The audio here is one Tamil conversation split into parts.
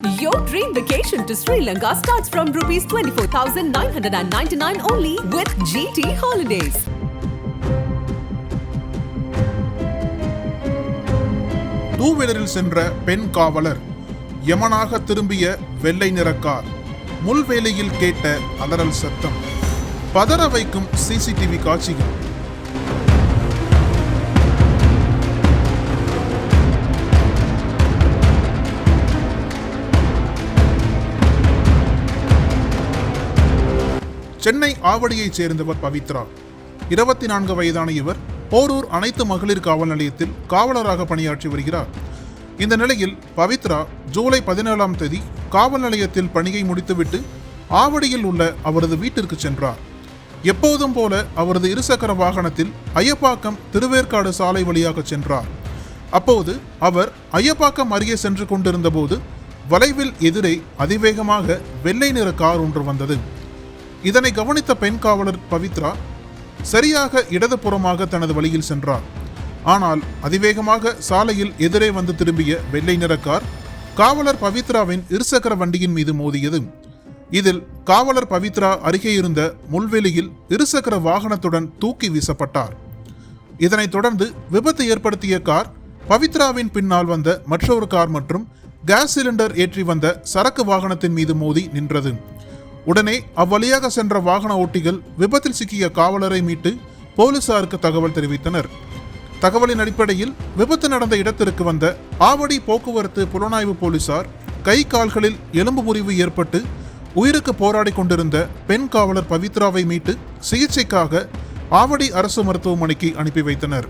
Your dream vacation to Sri Lanka starts from rupees 24,999 only with GT Holidays. Two வீலரில் சென்ற பெண் காவலர் யமனாக திரும்பிய வெள்ளை நிற கார் முள்வேலியில் கேட்ட அலறல் சத்தம் பதற வைக்கும் சிசிடிவி காட்சிகள் சென்னை ஆவடியைச் சேர்ந்தவர் பவித்ரா. இருபத்தி நான்கு வயதான இவர் போரூர் அனைத்து மகளிர் காவல் நிலையத்தில் காவலராக பணியாற்றி வருகிறார். இந்த நிலையில் பவித்ரா ஜூலை பதினேழாம் தேதி காவல் நிலையத்தில் பணியை முடித்துவிட்டு ஆவடியில் உள்ள அவரது வீட்டிற்கு சென்றார். எப்போதும் போல அவரது இருசக்கர வாகனத்தில் ஐயப்பாக்கம் திருவேற்காடு சாலை வழியாக சென்றார். அப்போது அவர் ஐயப்பாக்கம் அருகே சென்று கொண்டிருந்தபோது வளைவில் எதிரே அதிவேகமாக வெள்ளை நிற கார் ஒன்று வந்தது. இதனை கவனித்த பெண் காவலர் பவித்ரா சரியாக இடதுபுறமாக தனது வழியில் சென்றார். ஆனால் அதிவேகமாக சாலையில் எதிரே வந்து திரும்பிய வெள்ளை நிற கார் காவலர் பவித்ராவின் இருசக்கர வண்டியின் மீது மோதியது. இதில் காவலர் பவித்ரா அருகே இருந்த முள்வெளியில் இருசக்கர வாகனத்துடன் தூக்கி வீசப்பட்டார். இதனைத் தொடர்ந்து விபத்து ஏற்படுத்திய கார் பவித்ராவின் பின்னால் வந்த மற்றொரு கார் மற்றும் கேஸ் சிலிண்டர் ஏற்றி வந்த சரக்கு வாகனத்தின் மீது மோதி நின்றது. உடனே அவ்வழியாக சென்ற வாகன ஓட்டிகள் விபத்தில் சிக்கிய காவலரை மீட்டு போலீசாருக்கு தகவல் தெரிவித்தனர். தகவலின் அடிப்படையில் விபத்து நடந்த இடத்திற்கு வந்த ஆவடி போக்குவரத்து புலனாய்வு போலீசார் கை கால்களில் எலும்பு முறிவு ஏற்பட்டு உயிருக்கு போராடி கொண்டிருந்த பெண் காவலர் பவித்ராவை மீட்டு சிகிச்சைக்காக ஆவடி அரசு மருத்துவமனைக்கு அனுப்பி வைத்தனர்.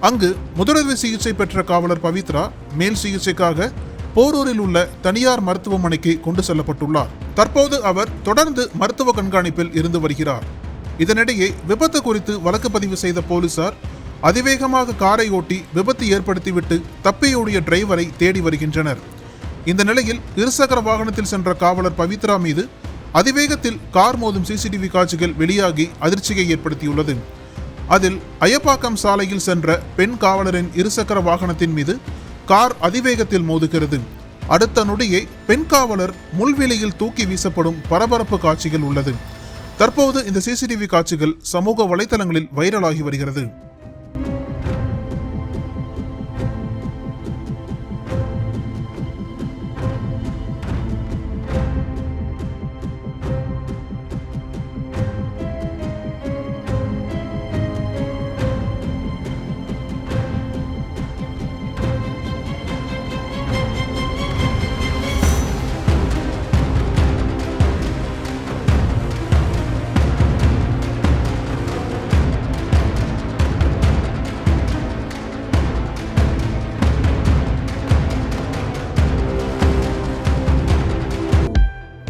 அங்கு முதலுதவி சிகிச்சை பெற்ற காவலர் பவித்ரா மேல் சிகிச்சைக்காக போரூரில் உள்ள தனியார் மருத்துவமனைக்கு கொண்டு செல்லப்பட்டுள்ளார். தற்போது அவர் தொடர்ந்து மருத்துவ கண்காணிப்பில் இருந்து வருகிறார். இதனிடையே விபத்து குறித்து வழக்கு பதிவு செய்த போலீசார் அதிவேகமாக காரை ஓட்டி விபத்து ஏற்படுத்திவிட்டு தப்பியோடிய டிரைவரை தேடி வருகின்றனர். இந்த நிலையில் இருசக்கர வாகனத்தில் சென்ற காவலர் பவித்ரா மீது அதிவேகத்தில் கார் மோதும் சிசிடிவி காட்சிகள் வெளியாகி அதிர்ச்சியை ஏற்படுத்தியுள்ளது. அதில் அயப்பாக்கம் சாலையில் சென்ற பெண் காவலரின் இருசக்கர வாகனத்தின் மீது கார் அதிவேகத்தில் மோதுகிறது. அடுத்த நொடியை பெண் காவலர் முள்வெளியில் தூக்கி வீசப்படும் பரபரப்பு காட்சிகள் உள்ளது. தற்போது இந்த சிசிடிவி காட்சிகள் சமூக வலைதளங்களில் வைரலாகி வருகிறது.